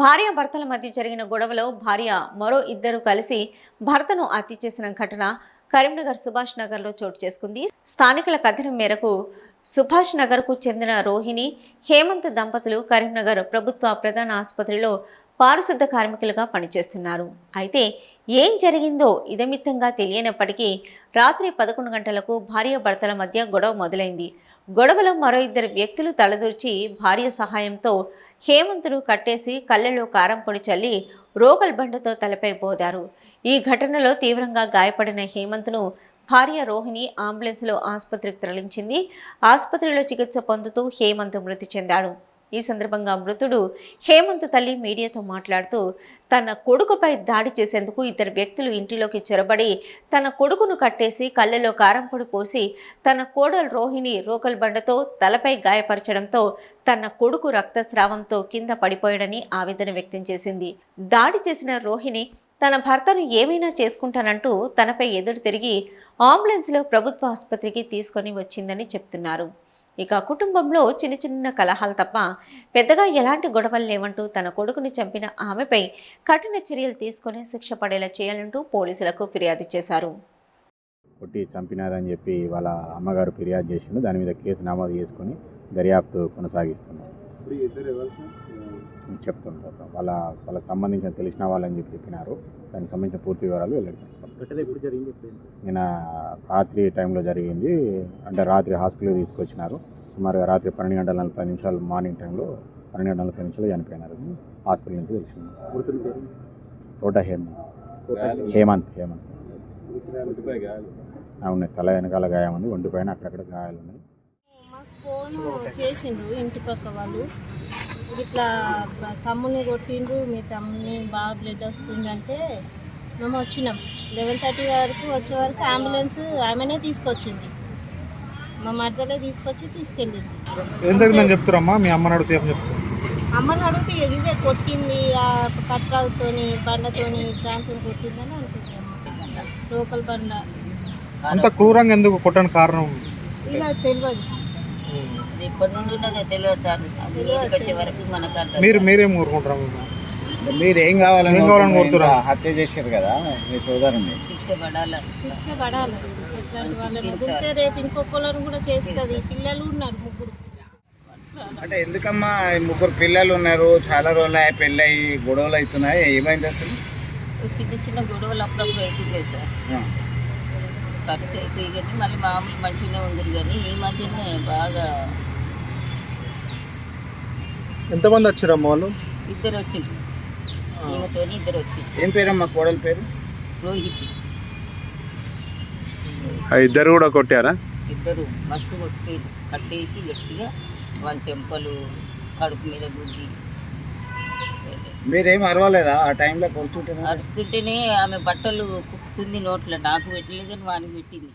భార్య భర్తల మధ్య జరిగిన గొడవలో భార్య మరో ఇద్దరు కలిసి భర్తను హత్య చేసిన ఘటన కరీంనగర్ సుభాష్ నగర్లో చోటు చేసుకుంది. స్థానికుల కథనం మేరకు సుభాష్ నగర్కు చెందిన రోహిణి హేమంత్ దంపతులు కరీంనగర్ ప్రభుత్వ ప్రధాన ఆసుపత్రిలో పారిశుద్ధ కార్మికులుగా పనిచేస్తున్నారు. అయితే ఏం జరిగిందో ఇదమిత్తంగా తెలియనప్పటికీ రాత్రి పదకొండు గంటలకు భార్య భర్తల మధ్య గొడవ మొదలైంది. గొడవలో మరో ఇద్దరు వ్యక్తులు తలదూర్చి భార్య సహాయంతో హేమంతును కట్టేసి కళ్ళలో కారం పొడి చల్లి రోగల్ బండతో తలపై పోదారు ఈ ఘటనలో తీవ్రంగా గాయపడిన హేమంత్ను భార్య రోహిణి అంబులెన్స్లో ఆసుపత్రికి తరలించింది. ఆసుపత్రిలో చికిత్స పొందుతూ హేమంత్ మృతి చెందాడు. ఈ సందర్భంగా మృతుడు హేమంత్ తల్లి మీడియాతో మాట్లాడుతూ తన కొడుకుపై దాడి చేసేందుకు ఇద్దరు వ్యక్తులు ఇంటిలోకి చొరబడి తన కొడుకును కట్టేసి కళ్ళలో కారంపొడి పోసి తన కోడలు రోహిణి రోకల్ బండతో తలపై గాయపరచడంతో తన కొడుకు రక్తస్రావంతో కింద పడిపోయాడని ఆవేదన వ్యక్తం చేసింది. దాడి చేసిన రోహిణి తన భర్తను ఏమైనా చేసుకుంటానంటూ తనపై ఎదురు తిరిగి అంబులెన్స్లో ప్రభుత్వ ఆసుపత్రికి తీసుకొని వచ్చిందని చెప్తున్నారు. ఇక కుటుంబంలో చిన్న చిన్న కలహాలు తప్ప పెద్దగా ఎలాంటి గొడవలు లేవంటూ తన కొడుకుని చంపిన ఆమెపై కఠిన చర్యలు తీసుకొని శిక్ష పడేలా చేయాలంటూ పోలీసులకు ఫిర్యాదు చేశారు. కొట్టి చంపినారని చెప్పి వాళ్ళ అమ్మగారు ఫిర్యాదు చేసిండు. దాని మీద కేసు నమోదు చేసుకొని దర్యాప్తు కొనసాగిస్తున్నారు కొనసాగిస్తున్నాం చెప్తుంటారు వాళ్ళ వాళ్ళకి సంబంధించిన తెలిసిన వాళ్ళని చెప్పి చెప్పినారు. దానికి సంబంధించిన పూర్తి వివరాలు వెల్లడిస్తాం నిన్న రాత్రి టైంలో జరిగింది. అంటే రాత్రి హాస్పిటల్కి తీసుకొచ్చినారు. సుమారుగా రాత్రి పన్నెండు గంటల నలభై నిమిషాలు మార్నింగ్ టైంలో పన్నెండు గంటల నలభై నిమిషాలు చనిపోయినారు. హాస్పిటల్ నుంచి తెలిసింది. తోట హేమంత్ హేమంత్. హేమంత్ అవును తల వెనకాల గాయం ఉంది. ఒంటి పైన అక్కడక్కడ గాయాలు ఉన్నాయి. ఫోన్ చేసిండ్రు ఇంటి పక్క వాళ్ళు. ఇట్లా తమ్ముని కొట్టిండ్రు మీ తమ్ముని బాగా బ్లడ్ వస్తుందంటే మేము వచ్చినాం. లెవెన్ థర్టీ వరకు వచ్చే వరకు అంబులెన్స్ ఆమెనే తీసుకొచ్చింది. మా మర్దలే తీసుకొచ్చి తీసుకెళ్ళింది. ఏం జరిగిందని చెప్తారమ్మా? మీ అమ్మని అడిగితే ఏం చెప్తారు? అమ్మని అడిగితే కొట్టింది ఆ కట్రావుతోని బండతోని దాంతో కొట్టిందని అనుకుంటున్నాం. లోకల్ బండ. అంత క్రూరంగా ఎందుకు కొట్టడానికి కారణం? ఇక తెలియదు. అది ఎప్పటి నుండి ఉన్నదో తెలియదు సార్. అది మీదకి వచ్చే వరకు మనకు అర్థం మీరు మీరేం కోరుకుంటారు మీరు ఏం కావాలని ఏం కావాలని కోరుతున్నారు? ఇంత హత్య చేశారు కదా మీ సోదరుని. శిక్ష పడాలి? శిక్ష పడాలి. ఇట్లాంటి వాళ్ళని ఉంటే రేపు ఇంకొకళ్ళని కూడా చేస్తుంది. పిల్లలు ఉన్నారు ముగ్గురు. అంటే ఎందుకమ్మా ఈ ముగ్గురు పిల్లలు ఉన్నారు? చాలా రోజులు అయ్యి పెళ్ళయి గొడవలు అవుతున్నాయి. ఏమైంది అసలు? చిన్న చిన్న గొడవలు అప్పుడప్పుడు అవుతుంటాయి సార్. ఆ. ఖర్చు అవుతాయి కానీ మళ్ళీ మామూలు మంచిగానే ఉంది కానీ ఈ మధ్యనే బాగా ఎంతమంది వచ్చారమ్మా వాళ్ళు? ఇద్దరు వచ్చిండ్రు. ఈమెతోని ఇద్దరు వచ్చిండ్రు. ఏం పేరమ్మా కోడల పేరు? రోహిత్. ఇద్దరు కూడా కొట్టారా? ఇద్దరు మస్తు కొట్టుకెళ్ళి కట్టేసి గట్టిగా వాళ్ళ చెంపలు కడుపు మీద గుద్ది. మీరేం అరవలేదా? ఆ టైంలో కొడుతుంటే అరుస్తుంటేనే ఆమె బట్టలు కుక్కుతుంది నోట్లో. నాకు పెట్టలేదు కానీ వానికి పెట్టింది.